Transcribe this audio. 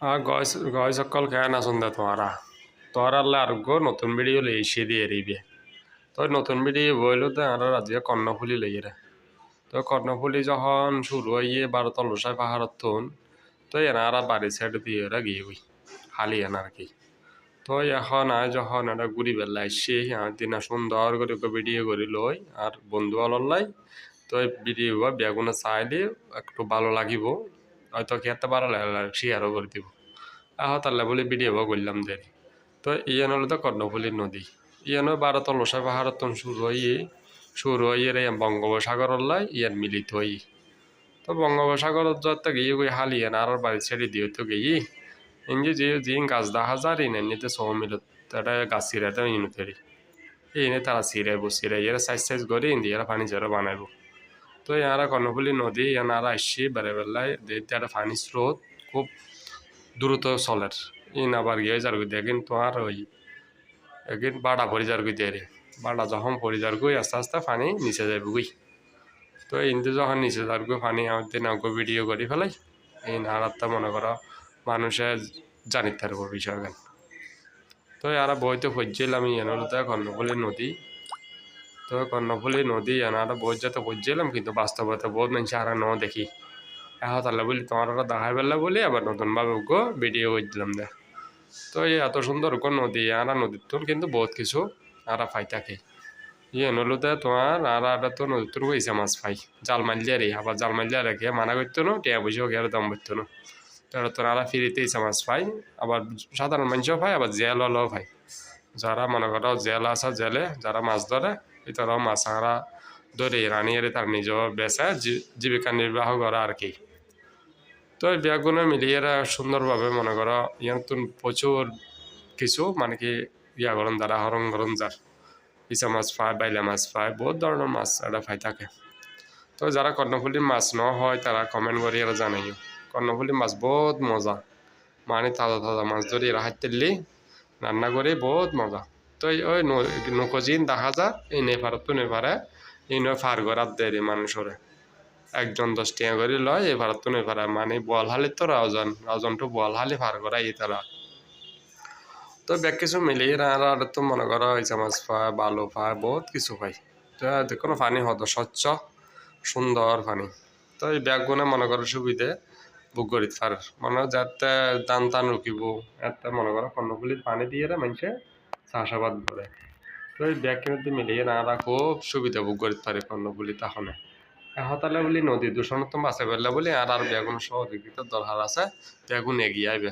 ಆ guys guys অকল কেন আছেন দে তোমরা তোর আল্লাহ আর গো নতুন ভিডিও লই এসে দিয়ে রিবে তো নতুন ভিডিও বইলো তো আর রাজিয়া কর্ণফুলি লই রে তো কর্ণফুলি যখন শুরু হইয়ে বারো তলসায় পাহাড়ত তুন তো এনারা বাড়ি সাইড দিয়ে ওরা গিয়ে বই খালি এনার কি তো এখন আয় যখন এটা ঘুরি বেলা আসছে দিনা সুন্দর করে ভিডিও করে লই আর বন্ধু অললাই তো ভিডিও বেগুনে চাইলে একটু ভালো লাগিব হয়তো খেতে লাগলে শেয়ারও করে দিব। আহ তাহলে বলে ভিডিও করলাম দেরি তো ইয়ান হলো তো কর্ণফুলী নদী। ইয়ানো বারো তলসা পাহাড়ত শুরু হইয়ে শুরু হইয়ে রে বঙ্গোপসাগর লাই ইয়ান মিলিত হই তো বঙ্গোপসাগরত যত গিয়ে গই হালিয়ান আর বাড়ি ছেড়ে দিয়ে তো গিয়ে। ইঞ্জি যে যে গাছ দেখা যায় ইনে নিতে সহ মিলত তারা গাছ ইনু তেরি এনে তারা সিরাইব সিরাই এরা সাইজ সাইজ করে ইন্দি এরা পানি জড়ো বানাইব। তো ইয়ারা কর্ণফুলী নদী ইয়ানারা আসছি বেড়ে বেলায় দেখতে একটা পানি স্রোত খুব দ্রুত চলের। ইন আবার গিয়ে যার গিয়ে কিন্তু আর ওই একদিন বাড়া পরি যার গিয়ে রে। বাড়া যখন পরি যার গই আস্তে আস্তে পানি নিচে যাইব গই তো ইন্দু যখন নিচে যার গই পানি আমাদের নাও ভিডিও করে ফেলাই। এই নাড়াতে মনে করো, মানুষে জানি থাকব বিষয়গান। তো এরা বইতে খুঁজছিলাম ইয়ানোতে কর্ণফুলী নদী। তো কর্ণফুলী নদী এনারা বই যেতে খুঁজছিলাম কিন্তু বাস্তবতা বহুত মানুষ আর ন দেখি। এখন তাহলে বলি তোমার দেখাই পেলে বলি আবার নতুনভাবে গো ভিডিও করে দিলাম দেখ তো এই এত সুন্দর গো নদী আরা নদীর তোর কিন্তু বহুত কিছু আরা পাই থাকে। ইয়ে নলুতে তোমার আর আটা তো নদীর তোর হয়েছে মাছ পাই জাল মারলিয়া রে, আবার জাল মারলিয়া রেখে মানা করতো না, টিয়া বসেও গেলে দাম করতো না। তারা তোর আরা ফিরিতে ইসে মাছ পাই আবার সাধারণ মানুষও পাই আবার জেল হলেও পাই যারা মনে করো জেল আসা জেলে, যারা মাছ ধরে এই তারাও মাছ আরা ধরে রানিয়ে তার নিজ বেচা জীবিকা নির্বাহ করা আর কি তো এই ব্যাগগুলো মিলিয়ে সুন্দরভাবে মনে করো ইয়ার প্রচুর কিছু মানে কি ইয়া গরম দ্বারা হরং গরম যার ইসা মাছ পায় বাইলা মাছ পায় বহুত ধরনের মাছ এটা পাই থাকে তো যারা কর্ণফুলির মাছ ন হয় তারা কমেন্ট করে এরা জানাইও কর্ণফুলির মাছ বহুত মজা মানে তাজা তাজা মাছ ধরে এরা হাঁটতেলি রান্না করে বহুত মজা তো ওই নৌকোজিন দেখা যায় এই নেপারত তো নেপারে এই নয় ফার করার দেয় মানুষরে একজন দশ টিয়া করে লয় এ ভারত তো পারা মানে বোয়ালহালি তো রাওজন বল বোয়ালহালি ফার করা এই তারা তো ব্যাগ কিছু মিলিয়ে আর তো মনে করা হয়েছে মাছ পায় বালু পায় বহুত কিছু পাই তো কোনো পানি হতো স্বচ্ছ সুন্দর পানি। তো এই ব্যাগগুলো মনে করার সুবিধে বুক করি পার মানে যাতে দান টান রুকিব একটা মনে করো কর্ণফুলির পানি দিয়ে মানুষে চাষাবাদ করে। তো এই ব্যাগ কিনে মিলিয়ে না খুব সুবিধা ভোগ করতে পারে কর্ণফুলি তাহলে হতালে বলি নদী দূষণ তো মাছে বললে বলি, আর আর বেগুন সহযোগিতা দরকার আছে, বেগুন এগিয়ে আইবে।